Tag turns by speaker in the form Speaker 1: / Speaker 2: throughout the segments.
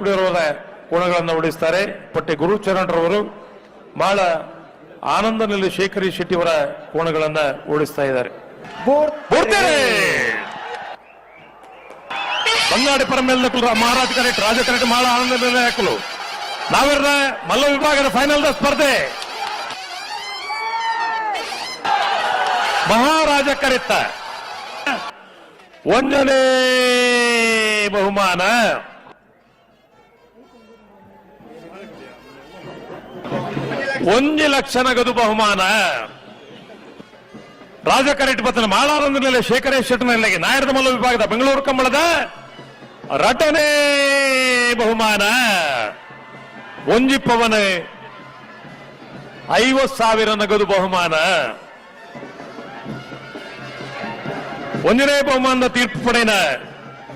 Speaker 1: ಮಲಕುಡಿಯವರ ಗುಣಗಳನ್ನು ಉಳಿಸ್ತಾರೆ ಪಟ್ಟೆ ಗುರುಚರಣರವರು ಬಹಳ ಆನಂದನಲ್ಲಿ ಶೇಖರಿ ಶೆಟ್ಟಿಯವರ ಕೋಣಗಳನ್ನ ಓಡಿಸ್ತಾ ಇದ್ದಾರೆ! ಬಂಗಾಡಿ ಪರಮೇಲ್ ಮಹಾರಾಜ ಕರೆಕ್ಟ್ ರಾಜ ಕರೆಕ್ಟ್ ಬಹಳ ಆನಂದದಲ್ಲಿ ಹಾಕಲು. ನಾವಿರ ಮಲ್ಲ ವಿಭಾಗದ ಫೈನಲ್ ಸ್ಪರ್ಧೆ. ಮಹಾರಾಜ ಕರೆತ್ತ. ಒಂದನೇ ಬಹುಮಾನ. ಒಂದು ಲಕ್ಷ ನಗದು ಬಹುಮಾನ ರಾಜ ಕರೆಟ್ ಬತ್ತನ ಮಾಳಾನಂದನಲ್ಲಿ ಶೇಖರೇಶ್ ಶೆಟ್ಟನಲ್ಲಿಗೆ ನಾಯರದ ಮಲ್ಲ ವಿಭಾಗದ ಬೆಂಗಳೂರು ಕಂಬಳದ ರಟನೆ ಬಹುಮಾನ ಒಂಜಿಪ್ಪವನ ಐವತ್ ಸಾವಿರ ನಗದು ಬಹುಮಾನ ಒಂದನೇ ಬಹುಮಾನದ ತೀರ್ಪು ಪಡೆಯಿನ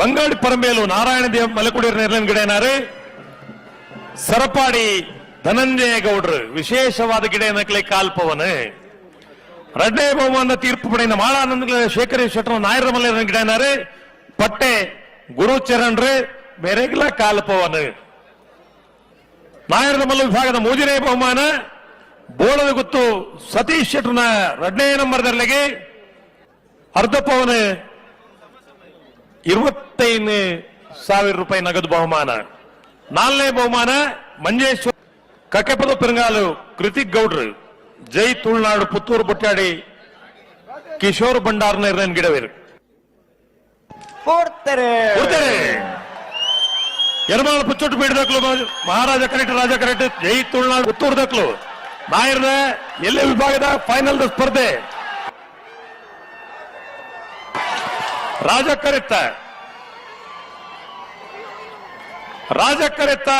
Speaker 1: ಬಂಗಾಳಿ ಪರಮೇಲು ನಾರಾಯಣ ದೇವ್ ಮಲಕುಡಿಯರ್ ನೆರಳಿನ ಸರಪಾಡಿ ಧನಂಜಯ ಗೌಡ್ರು, ವಿಶೇಷವಾದ ಗಿಡ ನಕಲೆ ಕಾಲ್ಪವನು ರಡ್ಡೆ ಬಹುಮಾನ ತೀರ್ಪು ಪಡೆಯಿಂದ ಮಾಳಾನಂದ ಶೇಖರಿ ಶೆಟ್ಟರು ನಾಯರ ಮಲ್ಲ ಗಿಡನಾರು ಪಟ್ಟೆ ಗುರುಚರಣ್ರು ಬೇರೆಗಿಲ್ಲ ಕಾಲ್ಪವನು ನಾಯರ ಮಲ್ಲ ವಿಭಾಗದ ಮೋಜಿನೇ ಬಹುಮಾನ, ಬೋಳದ ಗುತ್ತು ಸತೀಶ್ ಶೆಟ್ಟರ್ನ ಎರಡನೇ ಅರ್ಧ ಪವನ, ಇರುವತ್ತೈದು ಸಾವಿರ ರೂಪಾಯಿ ನಗದು ಬಹುಮಾನ. ನಾಲ್ನೇ ಬಹುಮಾನ, ಮಂಜೇಶ್ವರ ಕಕ್ಕೆಪದ ಪೆರಂಗಾಲು ಕೃತಿಕ್ ಗೌಡ್ರು ಜೈ ತುಳುನಾಡು ಪುತ್ತೂರು ಬುಟ್ಟಾಡಿ ಕಿಶೋರ್ ಭಂಡಾರ್ನ ಗಿಡವೇರು. ಕೊಡ್ತೇನೆ ಎರ್ಮಾಳ ಪುಚ್ಚೊಟ್ಟು ಬೇಡದಕ್ಲು ಮಹಾರಾಜ ಕರೆಕ್ಟ್ ರಾಜ ಕರೆಕ್ಟ್ ಜೈ ತುಳುನಾಡು ಪುತ್ತೂರು ದಕ್ಕಲು ನಾಯರ್ನ ಎಲ್ಲ ವಿಭಾಗದ ಫೈನಲ್ ಸ್ಪರ್ಧೆ. ರಾಜ ಕರೆತ್ತ ರಾಜ ಕರೆತ್ತ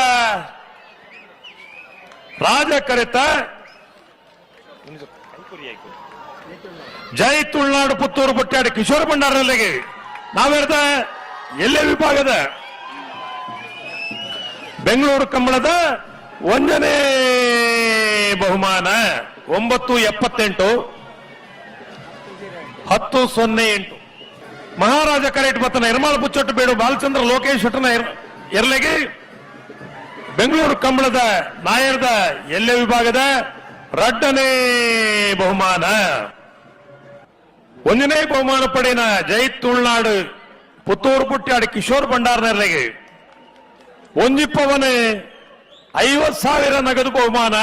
Speaker 1: ರಾಜ ಕರೆತ. ಜೈ ತುಳುನಾಡು ಪುತ್ತೂರು ಬುಟ್ಟಾಡಿ ಕಿಶೋರ್ ಭಂಡಾರಲ್ಲಿಗೆ ನಾವೇರ್ದ ಎಲ್ಲೇ ವಿಭಾಗದ? ಬೆಂಗಳೂರು ಕಂಬಳದ ಒಂದನೇ ಬಹುಮಾನ. ಒಂಬತ್ತು ಎಪ್ಪತ್ತೆಂಟು. ಹತ್ತು ಸೊನ್ನೆ ಎಂಟು. ಮಹಾರಾಜ ಕರೆಟ್ ಮತ್ತ ನಿರ್ಮಲ ಬುಚ್ಚೊಟ್ಟು ಬೇಡು. ಬಾಲಚಂದ್ರ ಲೋಕೇಶ್ ಶೆಟ್ಟನ ಎರಲೆಗೆ ಬೆಂಗಳೂರು ಕಂಬಳದ ನಾಯರ್ದ ಎಲ್ಲ ವಿಭಾಗದ ರಡ್ಡನೇ ಬಹುಮಾನ. ಒಂದನೇ ಬಹುಮಾನ ಪಡೆನ ಜೈ ತುಳುನಾಡು, ಪುತ್ತೂರು ಪುಟ್ಟಾಡಿ ಕಿಶೋರ್ ಭಂಡಾರನೆರಲೆಗೆ ಒಂದಿಪ್ಪವನೇ ಐವತ್ ಸಾವಿರ ನಗದು ಬಹುಮಾನ.